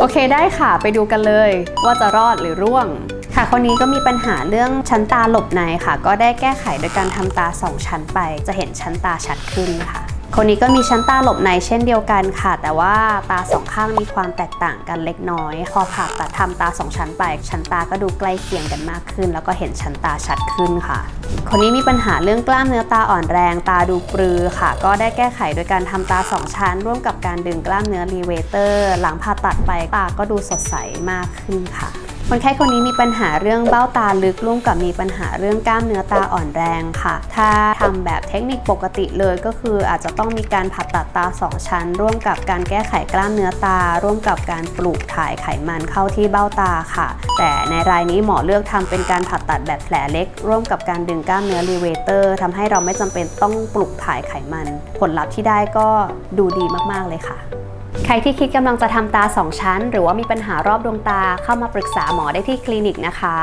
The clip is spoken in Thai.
โอเคได้ค่ะ ไปดูกันเลยว่าจะรอดหรือร่วง ค่ะคนนี้ก็มีปัญหาเรื่องชั้นตาหลบในค่ะ ก็ได้แก้ไขโดยการทำตา 2 ชั้นไป จะเห็นชั้นตาชัดขึ้นค่ะ คนนี้ก็มีชั้นตาหลบในเช่นเดียวกันค่ะ แต่ว่าตาสองข้างมีความแตกต่างกันเล็กน้อย พอผ่าตัดทำตาสองชั้นไป ชั้นตาก็ดูใกล้เคียงกันมากขึ้น แล้วก็เห็นชั้นตาชัดขึ้นค่ะ คนนี้มีปัญหาเรื่องกล้ามเนื้อตาอ่อนแรง ตาดูปรือค่ะ ก็ได้แก้ไขโดยการทำตา2ชั้น ร่วมกับการดึงกล้ามเนื้อรีเวเตอร์ หลังผ่าตัดไปตาก็ดูสดใสมากขึ้นค่ะ คนไข้คนนี้มีปัญหาเรื่องเบ้าตาลึกร่วมกับมีปัญหาเรื่องกล้ามเนื้อตาอ่อนแรงค่ะ ถ้าทำแบบเทคนิคปกติเลยก็คืออาจจะต้องมีการผ่าตัดตา 2 ชั้น ร่วมกับการแก้ไขกล้ามเนื้อตา ร่วมกับการปลูกถ่ายไขมันเข้าที่เบ้าตาค่ะ แต่ในรายนี้หมอเลือกทำเป็นการผ่าตัดแบบแผลเล็ก ร่วมกับการดึงกล้ามเนื้อรีเวเตอร์ทำให้เราไม่จำเป็นต้องปลูกถ่ายไขมัน ผลลัพธ์ที่ได้ก็ดูดีมากๆเลยค่ะ ใครที่คิดกำลังจะทำตา2ชั้น หรือว่ามีปัญหารอบดวงตาเข้ามาปรึกษาหมอได้ที่คลินิกนะคะ